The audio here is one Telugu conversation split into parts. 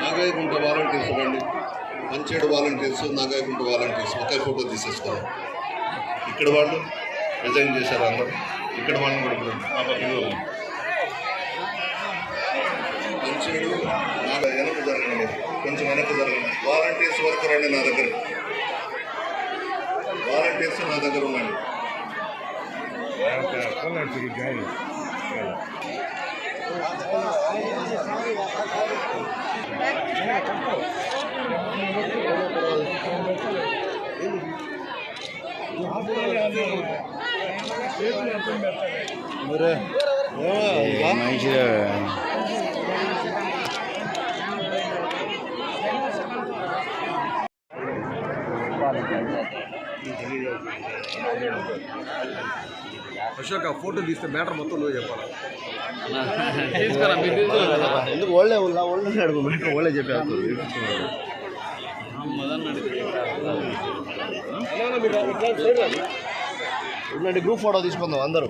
నాగాయకుంట వాలంటీర్స్ రండి మంచేడు వాలంటీర్స్ నాగాయకుంట వాలంటీర్స్ ఒకే ఫోటో తీసేసుకోవాలి ఇక్కడ వాళ్ళు రిజైన్ చేశారు అందరూ. ఇక్కడ వాళ్ళు కూడా ఆ పక్కన మంచేడు నాగ వెనక జరగండి. కొంచెం వెనక జరగండి. వాలంటీర్స్ వరకు రండి నా దగ్గర వాలంటీర్స్ నా దగ్గర ఉండండి మంచిగా అశోక్ ఆ ఫోటో తీస్తే మ్యాటర్ మొత్తం నువ్వు చెప్పాలి? ఎందుకు ఓళ్ళే ఉన్నా ఓళ్ళని అడుగు మ్యాటర్ ఓళ్ళే చెప్పారు ఉండండి గ్రూప్ ఫోటో తీసుకుందాం అందరూ.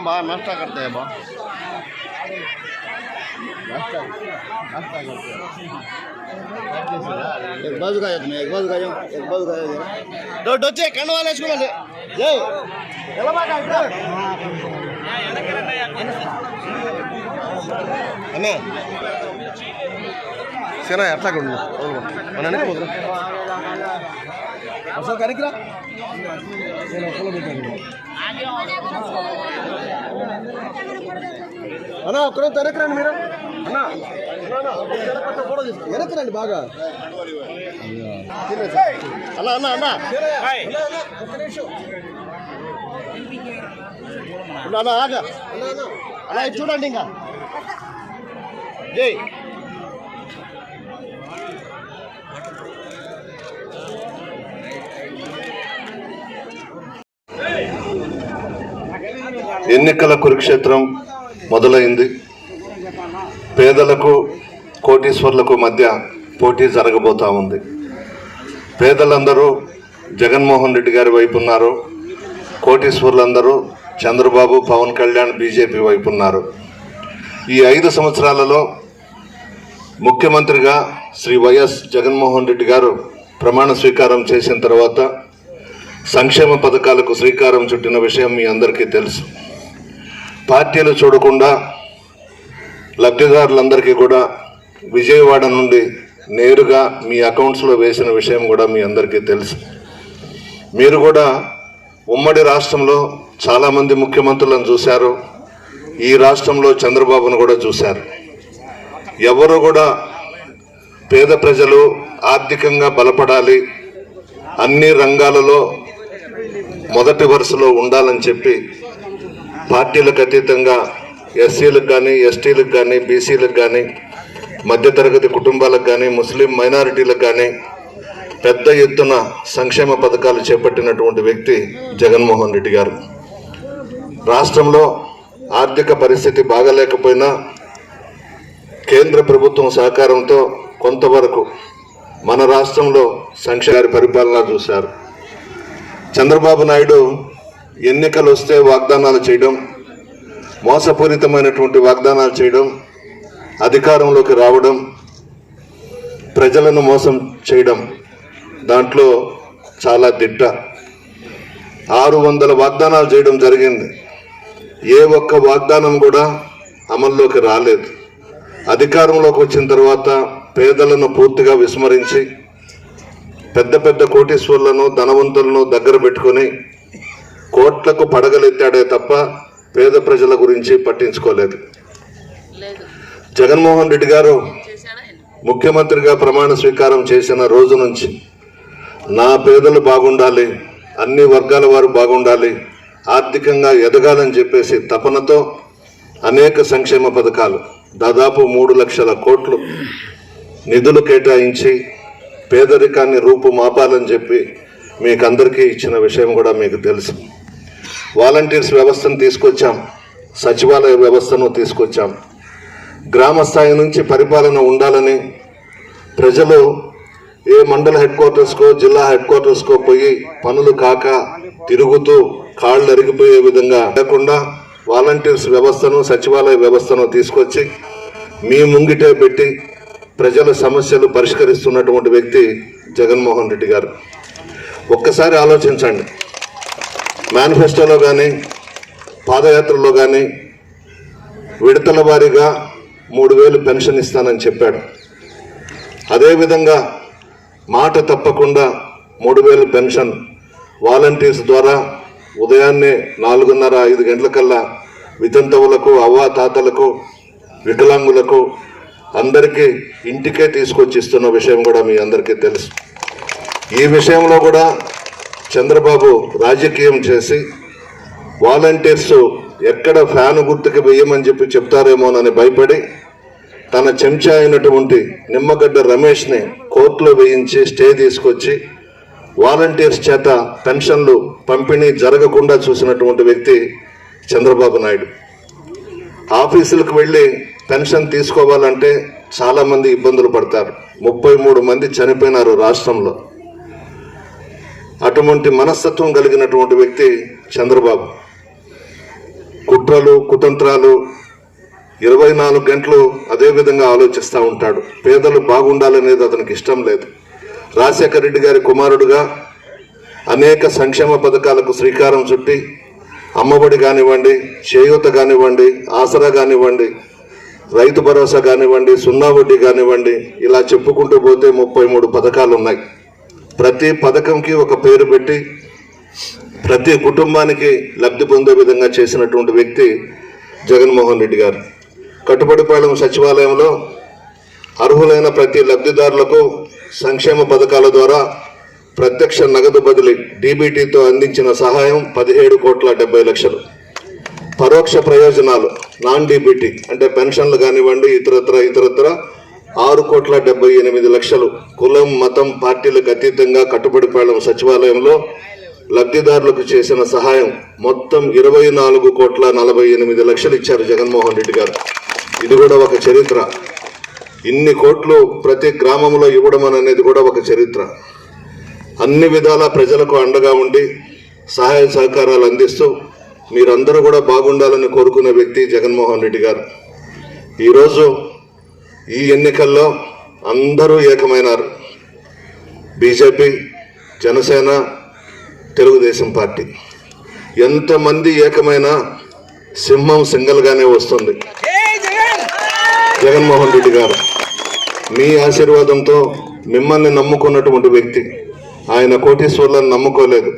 బా నష్టం కడతాయా బా एक बाजू का एक एक बाजू का जाओ एक बाजू का जाओ दो डोचे कण वाले इसको ले जाओ चलो बा का అన్నా సరే ఎట్లా ఉండు మన వెనక పోతురా అశోక్ వెనక్కిరా నేను ఒక్కలో పెట్టాను అన్నా ఒక్కరో వెనక్కి రండి మీరు. అన్నా వెనక్కి రండి బాగా. అన్నా అన్నా అన్నా. అన్నా ఆగా. అన్నా చూడండి ఇంకా. జై ఎన్నికల కురుక్షేత్రం మొదలైంది. పేదలకు కోటీశ్వర్లకు మధ్య పోటీ జరగబోతా ఉంది. పేదలందరూ జగన్మోహన్ రెడ్డి గారి వైపు ఉన్నారు. కోటీశ్వర్లందరూ చంద్రబాబు పవన్ కళ్యాణ్ బీజేపీ వైపు ఉన్నారు. ఈ ఐదు సంవత్సరాలలో ముఖ్యమంత్రిగా శ్రీ వైఎస్ జగన్మోహన్ రెడ్డి గారు ప్రమాణ స్వీకారం చేసిన తర్వాత సంక్షేమ పథకాలకు శ్రీకారం చుట్టిన విషయం మీ అందరికీ తెలుసు. పార్టీలు చూడకుండా లబ్ధిదారులందరికీ కూడా విజయవాడ నుండి నేరుగా మీ అకౌంట్స్లో వేసిన విషయం కూడా మీ అందరికీ తెలుసు. మీరు కూడా ఉమ్మడి రాష్ట్రంలో చాలామంది ముఖ్యమంత్రులను చూశారు. ఈ రాష్ట్రంలో చంద్రబాబును కూడా చూశారు. ఎవరు కూడా పేద ప్రజలు ఆర్థికంగా బలపడాలి అన్ని రంగాలలో మొదటి వరుసలో ఉండాలని చెప్పి పార్టీలకు అతీతంగా ఎస్సీలకు కానీ ఎస్టీలకు కానీ బీసీలకు కానీ మధ్యతరగతి కుటుంబాలకు కానీ ముస్లిం మైనారిటీలకు కానీ పెద్ద ఎత్తున సంక్షేమ పథకాలు చేపట్టినటువంటి వ్యక్తి జగన్మోహన్ రెడ్డి గారు. రాష్ట్రంలో ఆర్థిక పరిస్థితి బాగలేకపోయినా కేంద్ర ప్రభుత్వం సహకారంతో కొంతవరకు మన రాష్ట్రంలో సంక్షేమ పరిపాలన చూశారు. చంద్రబాబు నాయుడు ఎన్నికలు వస్తే వాగ్దానాలు చేయడం మోసపూరితమైనటువంటి వాగ్దానాలు చేయడం అధికారంలోకి రావడం ప్రజలను మోసం చేయడం దాంట్లో చాలా దిట్ట. ఆరు వందల వాగ్దానాలు చేయడం జరిగింది. ఏ ఒక్క వాగ్దానం కూడా అమల్లోకి రాలేదు. అధికారంలోకి వచ్చిన తర్వాత పేదలను పూర్తిగా విస్మరించి పెద్ద పెద్ద కోటీశ్వర్లను ధనవంతులను దగ్గర పెట్టుకొని కోట్లకు పడగలెత్తాడే తప్ప పేద ప్రజల గురించి పట్టించుకోలేదు. జగన్మోహన్ రెడ్డి గారు ముఖ్యమంత్రిగా ప్రమాణ స్వీకారం చేసిన రోజు నుంచి నా పేదలు బాగుండాలి అన్ని వర్గాల వారు బాగుండాలి ఆర్థికంగా ఎదగాలని చెప్పేసి తపనతో అనేక సంక్షేమ పథకాలు దాదాపు మూడు లక్షల కోట్లు నిధులు కేటాయించి పేదరికాన్ని రూపుమాపాలని చెప్పి మీకు అందరికీ ఇచ్చిన విషయం కూడా మీకు తెలుసు. వాలంటీర్స్ వ్యవస్థను తీసుకొచ్చాం సచివాలయ వ్యవస్థను తీసుకొచ్చాం. గ్రామ స్థాయి నుంచి పరిపాలన ఉండాలని ప్రజలు ఏ మండల హెడ్ క్వార్టర్స్కో జిల్లా హెడ్ క్వార్టర్స్కో పోయి పనులు కాక తిరుగుతూ కాళ్ళు అరిగిపోయే విధంగా లేకుండా వాలంటీర్స్ వ్యవస్థను సచివాలయ వ్యవస్థను తీసుకొచ్చి మీ ముంగిటే పెట్టి ప్రజల సమస్యలు పరిష్కరిస్తున్నటువంటి వ్యక్తి జగన్మోహన్ రెడ్డి గారు. ఒక్కసారి ఆలోచించండి. మేనిఫెస్టోలో కానీ పాదయాత్రలో కానీ విడతల వారీగా మూడు వేలు పెన్షన్ ఇస్తానని చెప్పాడు. అదేవిధంగా మాట తప్పకుండా మూడు వేలు పెన్షన్ వాలంటీర్స్ ద్వారా ఉదయాన్నే నాలుగున్నర ఐదు గంటలకల్లా వితంతువులకు అవ్వాతాతలకు వికలాంగులకు అందరికీ ఇంటికే తీసుకొచ్చి ఇస్తున్న విషయం కూడా మీ అందరికీ తెలుసు. ఈ విషయంలో కూడా చంద్రబాబు రాజకీయం చేసి వాలంటీర్స్ ఎక్కడ ఫ్యాన్ గుర్తుకి వెయ్యమని చెప్పి చెప్తారేమోనని భయపడి తన చెంచా అయినటువంటి నిమ్మగడ్డ రమేష్ని కోర్టులో వేయించి స్టే తీసుకొచ్చి వాలంటీర్స్ చేత పెన్షన్లు పంపిణీ జరగకుండా చూసినటువంటి వ్యక్తి చంద్రబాబు నాయుడు. ఆఫీసులకు వెళ్ళి పెన్షన్ తీసుకోవాలంటే చాలామంది ఇబ్బందులు పడతారు. ముప్పై మూడు మంది చనిపోయినారు రాష్ట్రంలో. అటువంటి మనస్తత్వం కలిగినటువంటి వ్యక్తి చంద్రబాబు. కుట్రలు కుతంత్రాలు ఇరవై నాలుగు గంటలు అదే విధంగా ఆలోచిస్తూ ఉంటాడు. పేదలు బాగుండాలనేది అతనికి ఇష్టం లేదు. రాజశేఖర రెడ్డి గారి కుమారుడుగా అనేక సంక్షేమ పథకాలకు శ్రీకారం చుట్టి అమ్మఒడి కానివ్వండి చేయూత కానివ్వండి ఆసరా కానివ్వండి రైతు భరోసా కానివ్వండి సున్నా వడ్డీ కానివ్వండి ఇలా చెప్పుకుంటూ పోతే ముప్పై మూడు పథకాలు ఉన్నాయి ప్రతి పథకంకి ఒక పేరు పెట్టి ప్రతి కుటుంబానికి లబ్ధి పొందే విధంగా చేసినటువంటి వ్యక్తి జగన్మోహన్ రెడ్డి గారు. కట్టుబడిపాలెం సచివాలయంలో అర్హులైన ప్రతి లబ్ధిదారులకు సంక్షేమ పథకాల ద్వారా ప్రత్యక్ష నగదు బదిలీ డీబీటీతో అందించిన సహాయం పదిహేడు కోట్ల డెబ్బై లక్షలు. పరోక్ష ప్రయోజనాలు నాన్ డీబీటీ అంటే పెన్షన్లు కానివ్వండి ఇతరత్ర ఇతరత్ర ఆరు కోట్ల డెబ్బై ఎనిమిది లక్షలు కులం మతం పార్టీలకు అతీతంగా కట్టుబడిపాలెం సచివాలయంలో లబ్ధిదారులకు చేసిన సహాయం మొత్తం ఇరవై నాలుగు కోట్ల నలభై ఎనిమిది లక్షలు ఇచ్చారు జగన్మోహన్ రెడ్డి గారు. ఇది కూడా ఒక చరిత్ర. ఇన్ని కోట్లు ప్రతి గ్రామంలో ఇవ్వడం అనేది కూడా ఒక చరిత్ర. అన్ని విధాల ప్రజలకు అండగా ఉండి సహాయ సహకారాలు అందిస్తూ మీరందరూ కూడా బాగుండాలని కోరుకునే వ్యక్తి జగన్మోహన్ రెడ్డి గారు. ఈరోజు ఈ ఎన్నికల్లో అందరూ ఏకమైనారు. BJP Janasena Telugu Desam party. ఎంతమంది ఏకమైనా సింహం సింగల్గానే వస్తుంది. జగన్మోహన్ రెడ్డి గారు. మీ ఆశీర్వాదంతో మిమ్మల్ని నమ్ముకున్నటువంటి వ్యక్తి. ఆయన కోటీశ్వర్లను నమ్ముకోలేదు.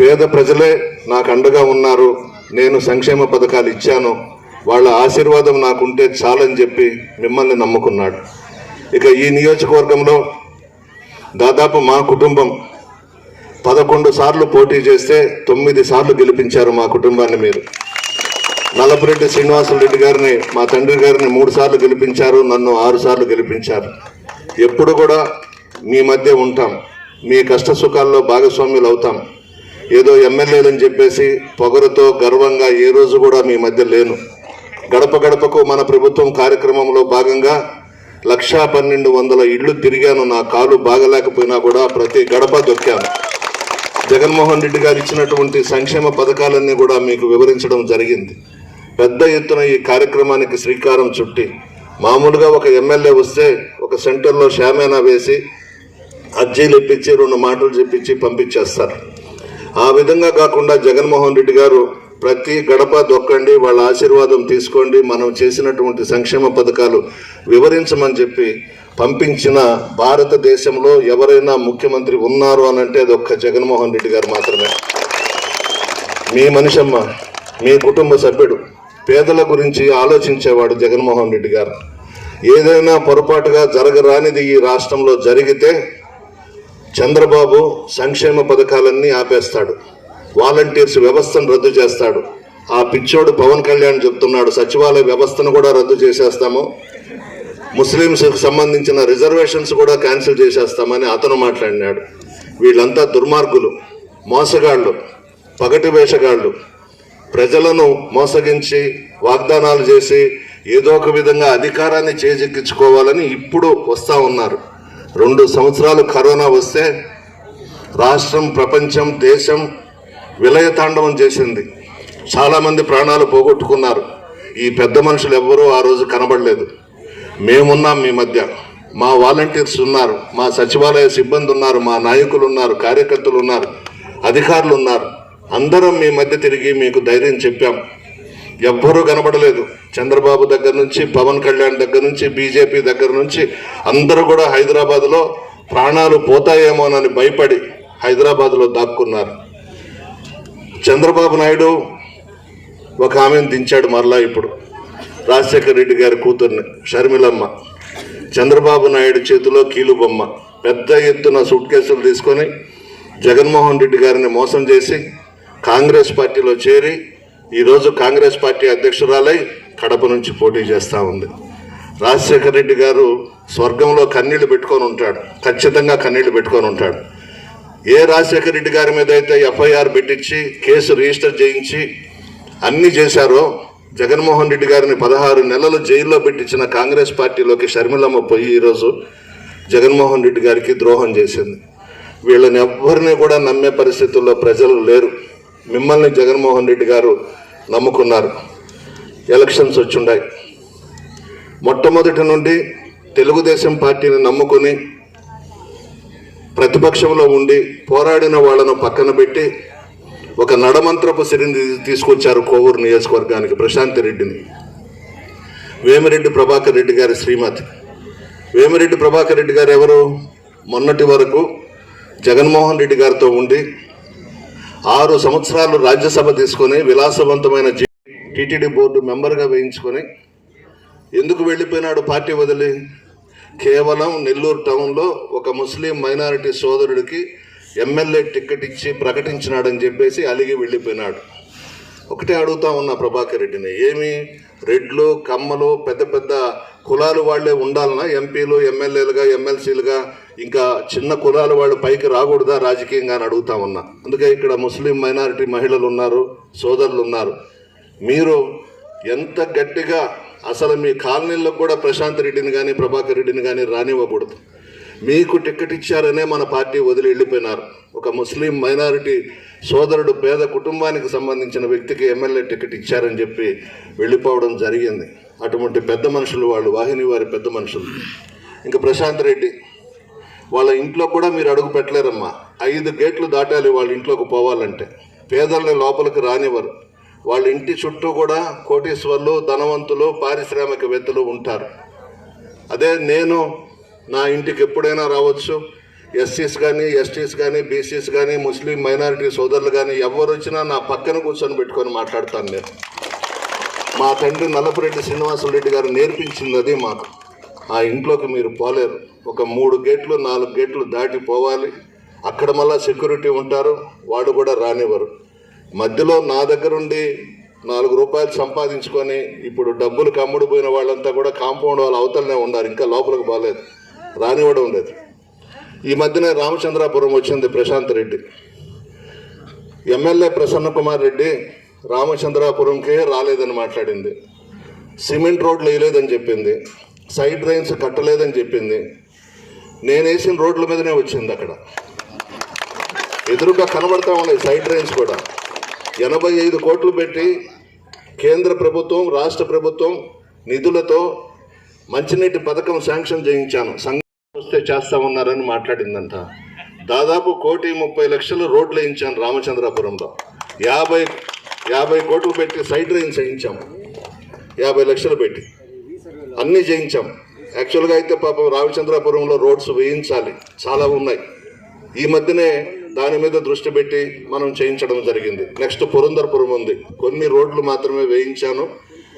పేద ప్రజలే నాకు అండగా ఉన్నారు. నేను సంక్షేమ పథకాలు ఇచ్చాను. వాళ్ళ ఆశీర్వాదం నాకుంటే చాలని చెప్పి మిమ్మల్ని నమ్ముకున్నాడు. ఇక ఈ నియోజకవర్గంలో దాదాపు మా కుటుంబం పదకొండు సార్లు పోటీ చేస్తే తొమ్మిది సార్లు గెలిపించారు మా కుటుంబాన్ని మీరు. నల్లపురెడ్డి శ్రీనివాసరెడ్డి గారిని మా తండ్రి గారిని మూడు సార్లు గెలిపించారు నన్ను ఆరు సార్లు గెలిపించారు. ఎప్పుడు కూడా మీ మధ్య ఉంటాం. మీ కష్ట సుఖాల్లో భాగస్వామ్యులు అవుతాం. ఏదో ఎమ్మెల్యేలని చెప్పేసి పొగరుతో గర్వంగా ఏ రోజు కూడా మీ మధ్య లేను. గడప గడపకు మన ప్రభుత్వం కార్యక్రమంలో భాగంగా లక్షా పన్నెండు వందల ఇళ్ళు తిరిగాను. నా కాలు బాగలేకపోయినా కూడా ప్రతి గడప దొక్కాను. జగన్మోహన్ రెడ్డి గారు ఇచ్చినటువంటి సంక్షేమ పథకాలన్నీ కూడా మీకు వివరించడం జరిగింది. పెద్ద ఎత్తున ఈ కార్యక్రమానికి శ్రీకారం చుట్టి మామూలుగా ఒక ఎమ్మెల్యే వస్తే ఒక సెంటర్లో షామేనా వేసి అర్జీలు ఇప్పించి రెండు మాటలు చెప్పించి పంపించేస్తారు. ఆ విధంగా కాకుండా జగన్మోహన్ రెడ్డి గారు ప్రతి గడప దొక్కండి వాళ్ళ ఆశీర్వాదం తీసుకోండి మనం చేసినటువంటి సంక్షేమ పథకాలు వివరించమని చెప్పి పంపించిన భారతదేశంలో ఎవరైనా ముఖ్యమంత్రి ఉన్నారు అని అంటే అది ఒక్క జగన్మోహన్ రెడ్డి గారు మాత్రమే. మీ మనిషమ్మ మీ కుటుంబ సభ్యుడు పేదల గురించి ఆలోచించేవాడు జగన్మోహన్ రెడ్డి గారు. ఏదైనా పొరపాటుగా జరగరానిది ఈ రాష్ట్రంలో జరిగితే చంద్రబాబు సంక్షేమ పథకాలన్నీ ఆపేస్తాడు. వాలంటీర్స్ వ్యవస్థను రద్దు చేస్తాడు. ఆ పిచ్చోడు పవన్ కళ్యాణ్ చెప్తున్నాడు సచివాలయ వ్యవస్థను కూడా రద్దు చేసేస్తాము. ముస్లింస్కి సంబంధించిన రిజర్వేషన్స్ కూడా క్యాన్సిల్ చేసేస్తామని అతను మాట్లాడినాడు. వీళ్ళంతా దుర్మార్గులు మోసగాళ్ళు పగటి వేషగాళ్ళు. ప్రజలను మోసగించి వాగ్దానాలు చేసి ఏదో ఒక విధంగా అధికారాన్ని చేజెక్కించుకోవాలని ఇప్పుడు వస్తా ఉన్నారు. రెండు సంవత్సరాలు కరోనా వస్తే రాష్ట్రం ప్రపంచం దేశం విలయతాండవం చేసింది. చాలామంది ప్రాణాలు పోగొట్టుకున్నారు. ఈ పెద్ద మనుషులు ఎవ్వరూ ఆ రోజు కనబడలేదు. మేమున్నాం మీ మధ్య. మా వాలంటీర్స్ ఉన్నారు. మా సచివాలయ సిబ్బంది ఉన్నారు. మా నాయకులు ఉన్నారు. కార్యకర్తలు ఉన్నారు. అధికారులు ఉన్నారు. అందరం మీ మధ్య తిరిగి మీకు ధైర్యం చెప్పాం. ఎవ్వరూ కనబడలేదు. చంద్రబాబు దగ్గర నుంచి పవన్ కళ్యాణ్ దగ్గర నుంచి బీజేపీ దగ్గర నుంచి అందరూ కూడా హైదరాబాద్లో ప్రాణాలు పోతాయేమోనని భయపడి హైదరాబాద్లో దాక్కున్నారు. చంద్రబాబు నాయుడు ఒక ఆమెను దించాడు మరలా ఇప్పుడు. రాజశేఖర రెడ్డి గారి కూతుర్ని. షర్మిలమ్మ. చంద్రబాబు నాయుడు చేతిలో కీలుబొమ్మ పెద్ద ఎత్తున సూట్ కేసులు తీసుకొని జగన్మోహన్ రెడ్డి గారిని మోసం చేసి కాంగ్రెస్ పార్టీలో చేరి ఈరోజు కాంగ్రెస్ పార్టీ అధ్యక్షురాలై కడప నుంచి పోటీ చేస్తూ ఉంది. రాజశేఖర రెడ్డి గారు స్వర్గంలో కన్నీళ్ళు పెట్టుకొని ఉంటాడు. ఖచ్చితంగా కన్నీళ్ళు పెట్టుకొని ఉంటాడు. ఏ రాజశేఖర రెడ్డి గారి మీద అయితే ఎఫ్ఐఆర్ పెట్టించి కేసు రిజిస్టర్ చేయించి అన్ని చేశారో జగన్మోహన్ రెడ్డి గారిని పదహారు నెలలు జైల్లో పెట్టించిన కాంగ్రెస్ పార్టీలోకి షర్మిలమ్మ పోయి ఈరోజు జగన్మోహన్ రెడ్డి గారికి ద్రోహం చేసింది. వీళ్ళని ఎవ్వరిని కూడా నమ్మే పరిస్థితుల్లో ప్రజలు లేరు. మిమ్మల్ని జగన్మోహన్ రెడ్డి గారు నమ్ముకున్నారు. ఎలక్షన్స్ వచ్చుండాయి. మొట్టమొదటి నుండి తెలుగుదేశం పార్టీని నమ్ముకుని ప్రతిపక్షంలో ఉండి పోరాడిన వాళ్ళను పక్కన పెట్టి ఒక నడమంత్రపు సిరిని తీసుకొచ్చారు కోవూరు నియోజకవర్గానికి ప్రశాంతి రెడ్డిని. వేమిరెడ్డి ప్రభాకర్ రెడ్డి గారి శ్రీమతి. వేమిరెడ్డి ప్రభాకర్ రెడ్డి గారు ఎవరు? మొన్నటి వరకు జగన్మోహన్ రెడ్డి గారితో ఉండి ఆరు సంవత్సరాలు రాజ్యసభ తీసుకొని విలాసవంతమైన టీటీడీ బోర్డు మెంబర్గా వేయించుకొని ఎందుకు వెళ్ళిపోయినాడు పార్టీ వదిలి? కేవలం నెల్లూరు టౌన్లో ఒక ముస్లిం మైనారిటీ సోదరుడికి ఎమ్మెల్యే టికెట్ ఇచ్చి ప్రకటించినాడని చెప్పేసి అలిగి వెళ్ళిపోయినాడు. ఒకటే అడుగుతా ఉన్నా ప్రభాకర్ రెడ్డిని ఏమి రెడ్లు కమ్మలు పెద్ద పెద్ద కులాలు వాళ్ళే ఉండాలనా? ఎంపీలు ఎమ్మెల్యేలుగా ఎమ్మెల్సీలుగా ఇంకా చిన్న కులాల వాళ్ళు పైకి రాకూడదా రాజకీయంగా అని అడుగుతా ఉన్నా. అందుకే ఇక్కడ ముస్లిం మైనారిటీ మహిళలు ఉన్నారు సోదరులు ఉన్నారు. మీరు ఎంత గట్టిగా అసలు మీ కాలనీల్లో కూడా ప్రశాంత్ రెడ్డిని కానీ ప్రభాకర్ రెడ్డిని కానీ రానివ్వకూడదు. మీకు టికెట్ ఇచ్చారనే మన పార్టీ వదిలి వెళ్ళిపోయినారు. ఒక ముస్లిం మైనారిటీ సోదరుడు పేద కుటుంబానికి సంబంధించిన వ్యక్తికి ఎమ్మెల్యే టికెట్ ఇచ్చారని చెప్పి వెళ్ళిపోవడం జరిగింది. అటువంటి పెద్ద మనుషులు వాళ్ళు వాహిని వారి పెద్ద మనుషులు. ఇంకా ప్రశాంత్ రెడ్డి వాళ్ళ ఇంట్లో కూడా మీరు అడుగు పెట్టలేరమ్మా. ఐదు గేట్లు దాటాలి వాళ్ళ ఇంట్లోకి పోవాలంటే. పేదల్ని లోపలికి రానివ్వరు. వాళ్ళ ఇంటి చుట్టూ కూడా కోటీశ్వర్లు ధనవంతులు పారిశ్రామికవేత్తలు ఉంటారు. అదే నేను నా ఇంటికి ఎప్పుడైనా రావచ్చు. ఎస్సీస్ కానీ ఎస్టీస్ కానీ బీసీస్ కానీ ముస్లిం మైనారిటీ సోదరులు కానీ ఎవరు వచ్చినా నా పక్కన కూర్చొని పెట్టుకొని మాట్లాడతాను నేను. మా తండ్రి నల్లపురెడ్డి శ్రీనివాసరెడ్డి గారు నేర్పించింది అది మాకు. ఆ ఇంట్లోకి మీరు పోలేరు. ఒక మూడు గేట్లు నాలుగు గేట్లు దాటి పోవాలి. అక్కడ మళ్ళీ సెక్యూరిటీ ఉంటారు. వాడు కూడా రానివ్వరు. మధ్యలో నా దగ్గరుండి నాలుగు రూపాయలు సంపాదించుకొని ఇప్పుడు డబ్బులు కమ్ముడిపోయిన వాళ్ళంతా కూడా కాంపౌండ్ వాళ్ళ అవతలనే ఉన్నారు ఇంకా లోపలికి పోలేదు రానివ్వడం లేదు. ఈ మధ్యనే రామచంద్రాపురం వచ్చింది ప్రశాంత్ రెడ్డి. ఎమ్మెల్యే ప్రసన్న కుమార్ రెడ్డి రామచంద్రాపురంకే రాలేదని మాట్లాడింది. సిమెంట్ రోడ్లు వేయలేదని చెప్పింది సైడ్ డ్రైన్స్ కట్టలేదని చెప్పింది. నేను వేసిన రోడ్ల మీదనే వచ్చింది అక్కడ. ఎదురుగా కనబడతా ఉన్నాయి సైడ్ డ్రైన్స్ కూడా. ఎనభై ఐదు కోట్లు పెట్టి కేంద్ర ప్రభుత్వం రాష్ట్ర ప్రభుత్వం నిధులతో మంచినీటి పథకం శాంక్షన్ చేయించాను. సంఘం వస్తే చేస్తామన్నారని మాట్లాడిందంట. దాదాపు కోటి ముప్పై లక్షలు రోడ్లు వేయించాను రామచంద్రాపురంలో. యాభై యాభై కోట్లు పెట్టి సైడ్ డ్రైన్స్ వేయించాము యాభై లక్షలు పెట్టి అన్నీ చేయించాం. యాక్చువల్గా అయితే పాపం రామచంద్రాపురంలో రోడ్స్ వేయించాలి. చాలా ఉన్నాయి. ఈ మధ్యనే దాని మీద దృష్టి పెట్టి మనం చేయించడం జరిగింది. నెక్స్ట్ పురంధరపురం ఉంది. కొన్ని రోడ్లు మాత్రమే వేయించాను.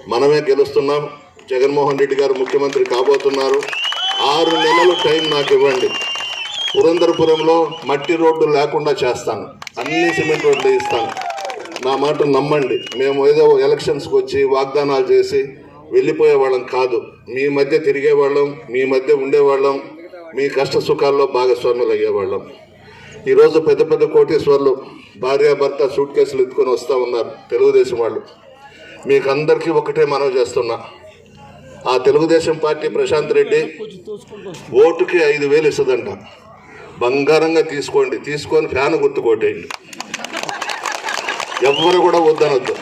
మనమే గెలుస్తున్నాం. జగన్మోహన్ రెడ్డి గారు ముఖ్యమంత్రి కాబోతున్నారు. ఆరు నెలలు టైం నాకు ఇవ్వండి. పురంధరపురంలో మట్టి రోడ్డు లేకుండా చేస్తాను. అన్ని సిమెంట్ రోడ్లు ఇస్తాను. నా మాట నమ్మండి. మేము ఏదో ఎలక్షన్స్కి వచ్చి వాగ్దానాలు చేసి వెళ్ళిపోయే వాళ్ళం కాదు. మీ మధ్య తిరిగేవాళ్ళం మీ మధ్య ఉండేవాళ్ళం మీ కష్ట సుఖాల్లో భాగస్వాములు అయ్యేవాళ్ళం ఈరోజు పెద్ద పెద్ద కోటేశ్వర్లు భార్యాభర్త సూట్ కేసులు ఎత్తుకొని వస్తూ ఉన్నారు తెలుగుదేశం వాళ్ళు. మీకు అందరికీ ఒకటే మనవి చేస్తున్నా. ఆ తెలుగుదేశం పార్టీ ప్రశాంత్ రెడ్డి ఓటుకి ఐదు వేలు ఇస్తుందంట. బంగారంగా తీసుకోండి తీసుకొని ఫ్యాన్ గుర్తుకోటేయండి ఎవ్వరు కూడా వద్దనొద్దు.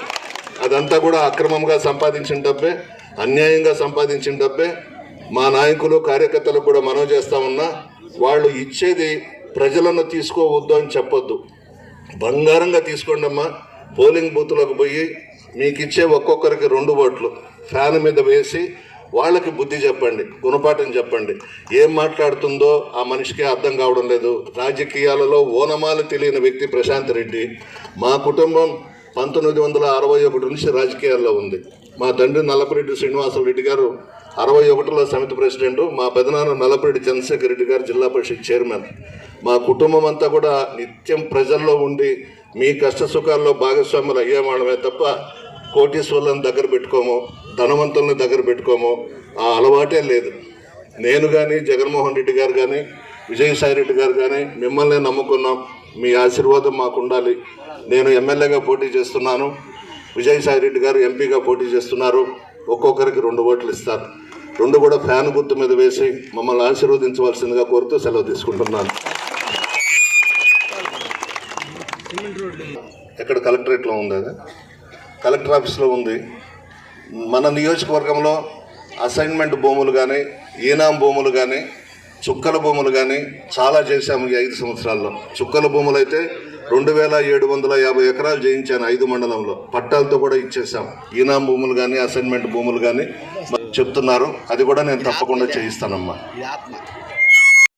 అదంతా కూడా అక్రమంగా సంపాదించిన డబ్బే అన్యాయంగా సంపాదించిన డబ్బే. మా నాయకులు కార్యకర్తలకు కూడా మనం చేస్తా ఉన్నా. వాళ్ళు ఇచ్చేది ప్రజలను తీసుకోవద్దు అని చెప్పొద్దు. బంగారంగా తీసుకోండి అమ్మా పోలింగ్ బూత్లోకి పోయి మీకు ఇచ్చే ఒక్కొక్కరికి రెండు ఓట్లు. ఫ్యాన్ మీద వేసి వాళ్ళకి బుద్ధి చెప్పండి గుణపాఠం చెప్పండి. ఏం మాట్లాడుతుందో ఆ మనిషికి అర్థం కావడం లేదు. రాజకీయాలలో ఓనమాలు తెలియని వ్యక్తి ప్రశాంత్ రెడ్డి మా కుటుంబం పంతొమ్మిది వందల అరవై ఒకటి నుంచి రాజకీయాల్లో ఉంది. మా తండ్రి నల్లపరెడ్డి శ్రీనివాసరెడ్డి గారు అరవై ఒకటిలో సమితి ప్రెసిడెంట్ మా పెదనాన్న నల్లపరెడ్డి చంద్రశేఖర్ రెడ్డి గారు జిల్లా పరిషత్ చైర్మన్. మా కుటుంబం అంతా కూడా నిత్యం ప్రజల్లో ఉండి మీ కష్ట సుఖాల్లో భాగస్వాములు అయ్యేవాళ్ళమే తప్ప కోటీశ్వర్లను దగ్గర పెట్టుకోము ధనవంతుల్ని దగ్గర పెట్టుకోము ఆ అలవాటే లేదు. నేను కానీ జగన్మోహన్ రెడ్డి గారు కానీ విజయసాయి రెడ్డి గారు కానీ మిమ్మల్ని నమ్ముకున్నాం. మీ ఆశీర్వాదం మాకు ఉండాలి నేను ఎమ్మెల్యేగా పోటీ చేస్తున్నాను. విజయసాయి రెడ్డి గారు ఎంపీగా పోటీ చేస్తున్నారు. ఒక్కొక్కరికి రెండు ఓట్లు ఇస్తారు. రెండు కూడా ఫ్యాన్ గుర్తు మీద వేసి మమ్మల్ని ఆశీర్వదించవలసిందిగా కోరుతూ సెలవు తీసుకుంటున్నాను. ఎక్కడ కలెక్టరేట్లో ఉంది అది? కలెక్టర్ ఆఫీస్లో ఉంది. మన నియోజకవర్గంలో అసైన్మెంట్ భూములు కానీ ఈనాం భూములు కానీ చుక్కల భూములు కానీ చాలా చేశాము ఈ ఐదు సంవత్సరాల్లో. చుక్కల భూములు అయితే రెండు వేల ఏడు వందల యాభై ఎకరాలు చేయించాను ఐదు మండలంలో. పట్టాలతో కూడా ఇచ్చేసాం ఈనాం భూములు కానీ అసైన్మెంట్ భూములు కానీ చెప్తున్నారు. అది కూడా నేను తప్పకుండా చేయిస్తానమ్మా.